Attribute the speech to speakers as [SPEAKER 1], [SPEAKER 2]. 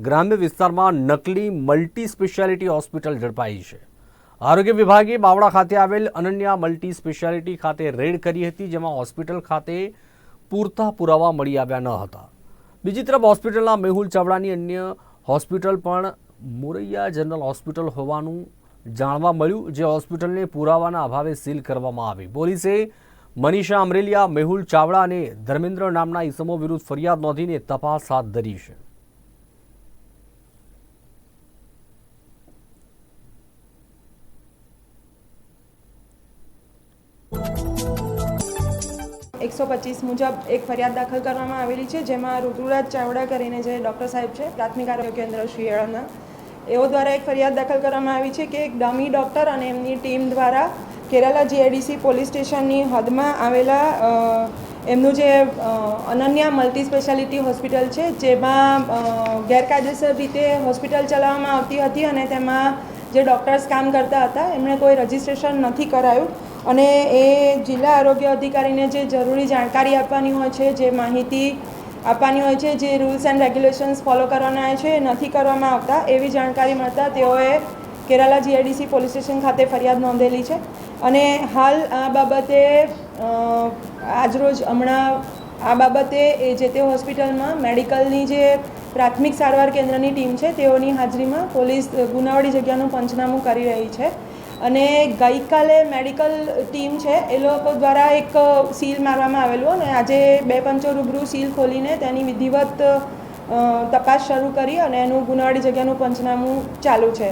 [SPEAKER 1] ગ્રામ્ય વિસ્તારમાં નકલી મલ્ટી સ્પેશિયાલિટી હોસ્પિટલ ઝડપાઈ છે. આરોગ્ય વિભાગે બાવળા ખાતે આવેલ અનન્યા મલ્ટી સ્પેશિયાલિટી ખાતે રેડ કરી હતી, જેમાં હોસ્પિટલ ખાતે પૂરતા પુરાવા મળી આવ્યા ન હતા. બીજી તરફ હોસ્પિટલના મેહુલ ચાવડાની અન્ય હોસ્પિટલ પણ મોરૈયા જનરલ હોસ્પિટલ હોવાનું જાણવા મળ્યું, જે હોસ્પિટલને પુરાવાના અભાવે સીલ કરવામાં આવી. પોલીસે મનીષા અમરેલિયા, મેહુલ ચાવડા અને ધર્મેન્દ્ર નામના ઈસમો વિરુદ્ધ ફરિયાદ નોંધીને તપાસ હાથ ધરી છે.
[SPEAKER 2] એકસો પચીસ મુજબ એક ફરિયાદ દાખલ કરવામાં આવેલી છે, જેમાં ઋતુરાજ ચાવડા કરીને જે ડૉક્ટર સાહેબ છે, પ્રાથમિક આરોગ્ય કેન્દ્ર શિયાળાના એઓ દ્વારા એક ફરિયાદ દાખલ કરવામાં આવી છે કે એક ડમી ડૉક્ટર અને એમની ટીમ દ્વારા કેરાલા જીઆઈડીસી પોલીસ સ્ટેશનની હદમાં આવેલા એમનું જે અનન્યા મલ્ટી સ્પેશિયાલિટી હોસ્પિટલ છે, જેમાં ગેરકાયદેસર રીતે હોસ્પિટલ ચલાવવામાં આવતી હતી અને તેમાં જે ડૉક્ટર્સ કામ કરતા હતા, એમણે કોઈ રજિસ્ટ્રેશન નથી કરાયું. અને એ જિલ્લા આરોગ્ય અધિકારીને જે જરૂરી જાણકારી આપવાની હોય છે, જે માહિતી આપવાની હોય છે, જે રૂલ્સ એન્ડ રેગ્યુલેશન્સ ફોલો કરવાના હોય છે, એ નથી કરવામાં આવતા, એવી જાણકારી મળતા તેઓએ કેરાલા જીઆઈડીસી પોલીસ સ્ટેશન ખાતે ફરિયાદ નોંધેલી છે. અને હાલ આ બાબતે આજરોજ હમણાં આ બાબતે એ જે તે હોસ્પિટલમાં મેડિકલની જે પ્રાથમિક સારવાર કેન્દ્રની ટીમ છે, તેઓની હાજરીમાં પોલીસ ગુનાવાળી જગ્યાનું પંચનામું કરી રહી છે. અને ગઈકાલે મેડિકલ ટીમ છે, એ લોકો દ્વારા એક સીલ મારવામાં આવેલું અને આજે બે પંચો રૂબરૂ સીલ ખોલીને તેની વિધિવત તપાસ શરૂ કરી અને એનું ગુનાવાળી જગ્યાનું પંચનામું ચાલુ છે.